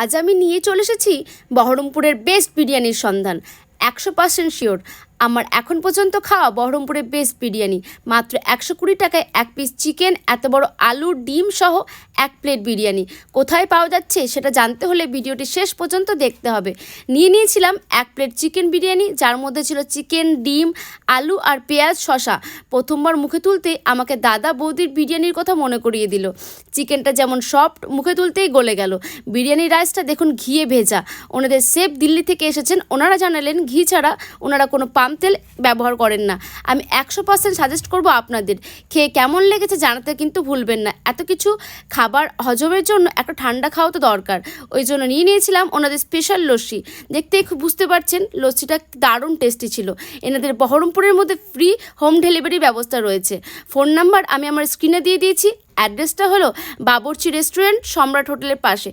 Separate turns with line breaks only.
আজ আমি নিয়ে চলে এসেছি বহরমপুরের বেস্ট বিরিয়ানির সন্ধান। একশো পার্সেন্ট শিওর আমার এখন পর্যন্ত খাওয়া বহরমপুরের বেস্ট বিরিয়ানি। মাত্র একশো কুড়ি টাকায় এক পিস চিকেন এত বড় আলু ডিম সহ এক প্লেট বিরিয়ানি। কোথায় পাওয়া যাচ্ছে সেটা জানতে হলে ভিডিওটি শেষ পর্যন্ত দেখতে হবে। নিয়ে নিয়েছিলাম এক প্লেট চিকেন বিরিয়ানি, যার মধ্যে ছিল চিকেন ডিম, আলু আর পেঁয়াজ শশা প্রথমবার মুখে তুলতে আমাকে দাদা বৌদির বিরিয়ানির কথা মনে করিয়ে দিল। চিকেনটা যেমন সফট মুখে তুলতেই গলে গেল। বিরিয়ানির রাইসটা দেখুন ঘিয়ে ভেজা। ওনাদের সেফ দিল্লি থেকে এসেছেন। ওনারা জানালেন, ঘি ছাড়া ওনারা কোনো পাম তেল ব্যবহার করেন না। আমি একশো পার্সেন্ট সাজেস্ট করব আপনাদের। খেয়ে কেমন লেগেছে জানাতে কিন্তু ভুলবেন না। এত কিছু খাবার হজমের জন্য একটা ঠান্ডা খাওয়া তো দরকার। ওই জন্য নিয়ে নিয়েছিলাম ওনাদের স্পেশাল লস্যি। দেখতে খুব বুঝতে পারছেন, লস্যিটা দারুণ টেস্টি ছিল। এনাদের বহরমপুরের মধ্যে ফ্রি হোম ডেলিভারি ব্যবস্থা রয়েছে। ফোন নাম্বার আমি আমার স্ক্রিনে দিয়ে দিয়েছি। অ্যাড্রেসটা হলো বাবরচি রেস্টুরেন্ট সম্রাট হোটেলের পাশে।